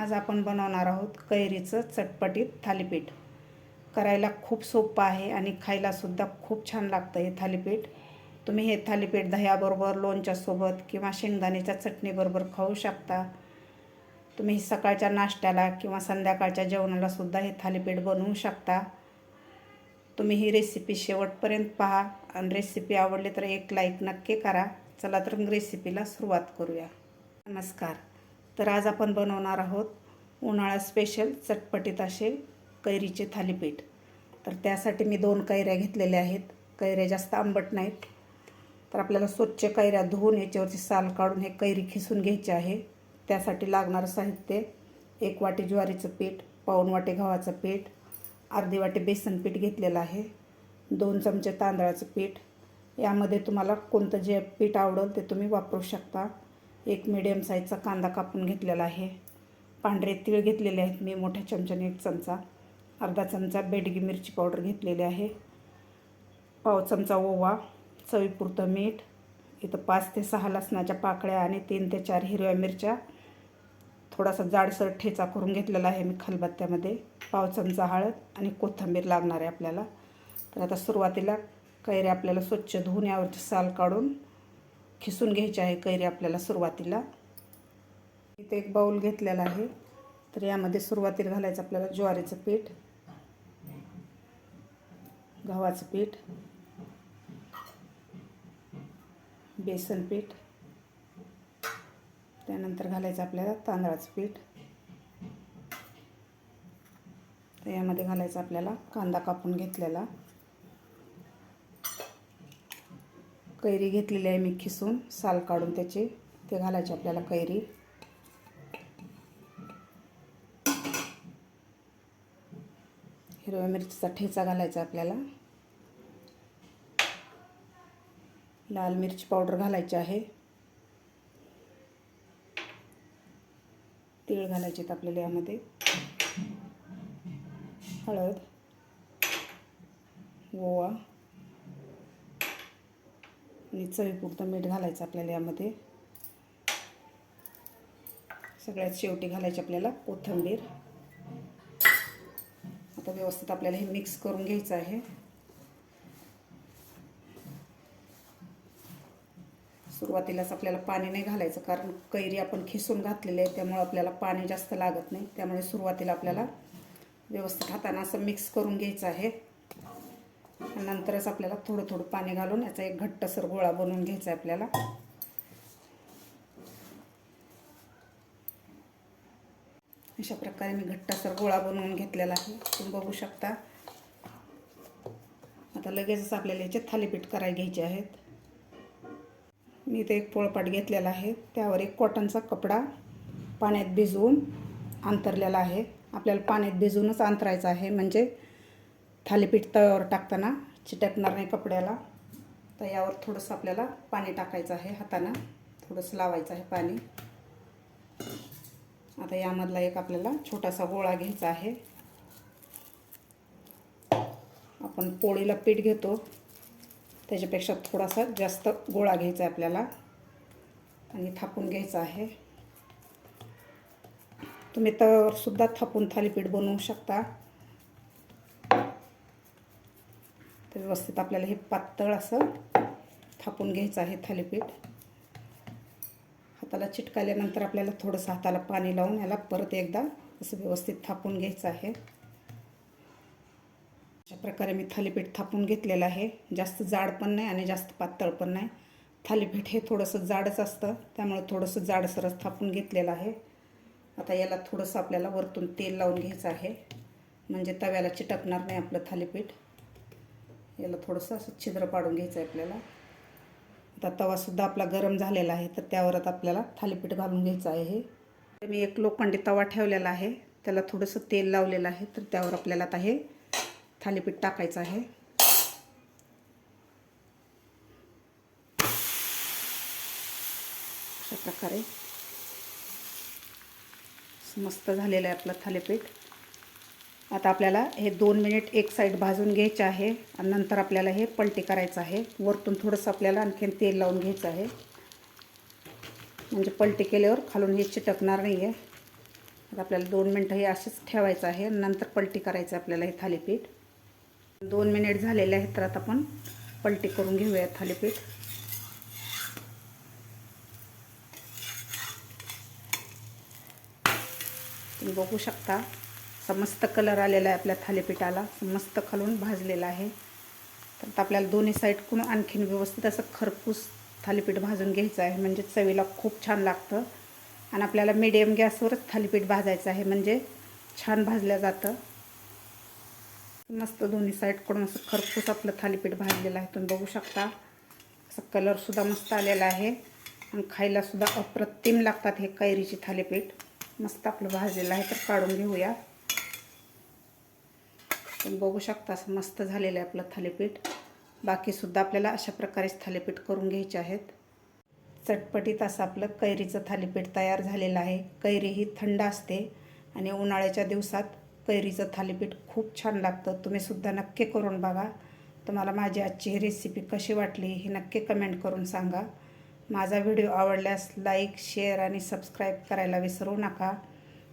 आज आपण बनवणार आहोत कैरीचं चटपटीत थालीपीठ. करायला खूप सोपं आहे आणि खायलासुद्धा खूप छान लागतं हे थालीपीठ. तुम्ही हे थालीपीठ दह्याबरोबर लोणच्यासोबत किंवा शेंगदाण्याच्या चटणीबरोबर खाऊ शकता. तुम्ही सकाळच्या नाश्त्याला किंवा संध्याकाळच्या जेवणालासुद्धा हे थालीपीठ बनवू शकता. तुम्ही ही रेसिपी शेवटपर्यंत पहा आणि रेसिपी आवडली तर एक लाईक नक्की करा. चला तर मग रेसिपीला सुरुवात करूया. नमस्कार. तर आज आपण बनवणार आहोत उन्हाळा स्पेशल चटपटीत असे कैरीचे थालीपीठ. तर त्यासाठी मी दोन कैऱ्या घेतलेल्या आहेत. कैऱ्या जास्त आंबट नाहीत. तर आपल्याला स्वच्छ कैऱ्या धुवून याच्यावरची साल काढून हे कैरी खिसून घ्यायची आहे. त्यासाठी लागणारं साहित्य एक वाटी ज्वारीचं पीठ पाऊन वाटी गव्हाचं पीठ अर्धी वाटी बेसन पीठ घेतलेलं आहे दोन चमचे तांदळाचं पीठ. यामध्ये तुम्हाला कोणतं जे पीठ आवडेल ते तुम्ही वापरू शकता. एक मिडियम साईजचा कांदा कापून घेतलेला आहे. पांढरे तीळ घेतलेले आहेत मी मोठ्या चमच्याने एक चमचा. अर्धा चमचा बेडगी मिरची पावडर घेतलेली आहे. पाव चमचा ओवा चवीपुरतं मीठ इथं पाच ते सहा लसणाच्या पाकळ्या आणि तीन ते चार हिरव्या मिरच्या. थोडासा जाडसर ठेचा करून घेतलेला आहे मी खलबत्त्यामध्ये. पाव चमचा हळद आणि कोथिंबीर लागणार आहे आपल्याला. तर आता सुरुवातीला कैरे आपल्याला स्वच्छ धुवून यावरची साल काढून खिसून घ्यायची आहे कैरी आपल्याला सुरुवातीला. इथे एक बाऊल घेतलेला आहे. तर यामध्ये सुरुवातीला घालायचं आपल्याला ज्वारीचं पीठ गव्हाचं पीठ बेसन पीठ त्यानंतर घालायचं आपल्याला तांदळाचं पीठ. तर यामध्ये घालायचं आपल्याला कांदा कापून घेतलेला. कैरी घेतलेली आहे मी खिसून. साल काढून त्याची. ते घालायचे आपल्याला कैरी. हिरव्या मिरचीचा ठेचा घालायचा आपल्याला. लाल मिरची पावडर घालायची आहे. तीळ घालायचे आहेत आपल्याला यामध्ये. हळद ओवा आणि चवीपुरतं मीठ घालायचं आपल्याला यामध्ये. सगळ्यात शेवटी घालायची आपल्याला कोथिंबीर. आता व्यवस्थित आपल्याला हे मिक्स करून घ्यायचं आहे. सुरुवातीलाच आपल्याला पाणी नाही घालायचं कारण कैरी आपण खिसून घातलेली आहे त्यामुळे आपल्याला पाणी जास्त लागत नाही. त्यामुळे सुरुवातीला आपल्याला व्यवस्थित हाताने असं मिक्स करून घ्यायचं आहे. नंतरच आपल्याला थोडं थोडं पाणी घालून याचा एक घट्टसर गोळा बनवून घ्यायचा आहे आपल्याला. अशा प्रकारे मी घट्टसर गोळा बनवून घेतलेला आहे. तुम्ही बघू शकता. आता लगेचच आपल्याला याचे थालीपीठ करायला घ्यायचे आहेत. मी इथे एक पोळपाट घेतलेला आहे. त्यावर एक कॉटनचा कपडा पाण्यात भिजवून अंतरलेला आहे. आपल्याला पाण्यात भिजवूनच अंतरायचं आहे. म्हणजे थालीपीठ तव्यावर टाकताना चिटकणार नाही कपड्याला. तर यावर थोडंसं आपल्याला पाणी टाकायचं आहे हातानं. थोडंसं लावायचं आहे पाणी. आता यामधला एक आपल्याला छोटासा गोळा घ्यायचा आहे. आपण पोळीला पीठ घेतो. त्याच्यापेक्षा थोडासा जास्त गोळा घ्यायचा आहे आपल्याला. आणि थापून घ्यायचा आहे. तुम्ही तव्यावरसुद्धा थापून थालीपीठ बनवू शकता. तर व्यवस्थित आपल्याला हे पातळ असं थापून घ्यायचं आहे थालीपीठ. हाताला चिटकाल्यानंतर आपल्याला थोडंसं हाताला पाणी लावून याला परत एकदा असं व्यवस्थित थापून घ्यायचं आहे. अशा प्रकारे मी थालीपीठ थापून घेतलेलं आहे. जास्त जाड पण नाही आणि जास्त पातळ पण नाही. थालीपीठ हे थोडंसं जाडच असतं त्यामुळे थोडंसं जाडसरच थापून घेतलेलं आहे. आता याला थोडंसं आपल्याला वरतून तेल लावून घ्यायचं आहे. म्हणजे तव्याला चिटकणार नाही आपलं थालीपीठ. याला थोडंसं असं छिद्र पाडून घ्यायचं आहे आपल्याला. आता तवासुद्धा आपला गरम झालेला आहे तर त्यावर आता आपल्याला थालीपीठ घालून घ्यायचं आहे हे. मी एक लोखंडी तवा ठेवलेला आहे त्याला थोडंसं तेल लावलेलं आहे तर त्यावर आपल्याला आता हे थालीपीठ टाकायचं आहे. अशा प्रकारे. मस्त झालेलं आहे आपलं थालीपीठ. आता आपल्याला हे दोन मिनिट एक साईड भाजून घ्यायचे आहे आणि नंतर आपल्याला हे पलटी करायचं आहे. वरतून थोडंसं आपल्याला आणखीन तेल लावून घ्यायचं आहे. म्हणजे पलटी केल्यावर खालून हे चिटकणार नाही आहे आता आपल्याला दोन मिनटं हे असेच ठेवायचं आहे. नंतर पलटी करायचं आपल्याला हे थालीपीठ. दोन मिनिट झालेले आहेत तर आता आपण पलटी करून घेऊया थालीपीठ. तुम्ही बघू शकता. असा मस्त कलर आलेला आहे आपल्या थालीपीठाला. मस्त खालून भाजलेला आहे. तर आपल्याला दोन्ही साईडकडून आणखीन व्यवस्थित असं खरपूस थालीपीठ भाजून घ्यायचं आहे. म्हणजे चवीला खूप छान लागतं. आणि आपल्याला मिडियम गॅसवरच थालीपीठ भाजायचं आहे. म्हणजे छान भाजलं जातं. मस्त दोन्ही साईडकडून असं खरपूस आपलं थालीपीठ भाजलेलं आहे. तुम्ही बघू शकता. असं कलरसुद्धा मस्त आलेला आहे. आणि खायलासुद्धा अप्रतिम लागतात हे कैरीचे थालीपीठ. मस्त आपलं भाजलेलं आहे. तर काढून घेऊया. तुम्ही बघू शकता असं मस्त झालेलं आहे आपलं थालीपीठ. बाकीसुद्धा आपल्याला अशा प्रकारेच थालीपीठ करून घ्यायचे आहेत. चटपटीत असं आपलं कैरीचं थालीपीठ तयार झालेलं आहे. कैरी ही थंड असते आणि उन्हाळ्याच्या दिवसात कैरीचं थालीपीठ खूप छान लागतं. तुम्हीसुद्धा नक्की करून बघा. तुम्हाला माझी आजची ही रेसिपी कशी वाटली हे नक्की कमेंट करून सांगा. माझा व्हिडिओ आवडल्यास लाईक शेअर आणि सबस्क्राईब करायला विसरू नका.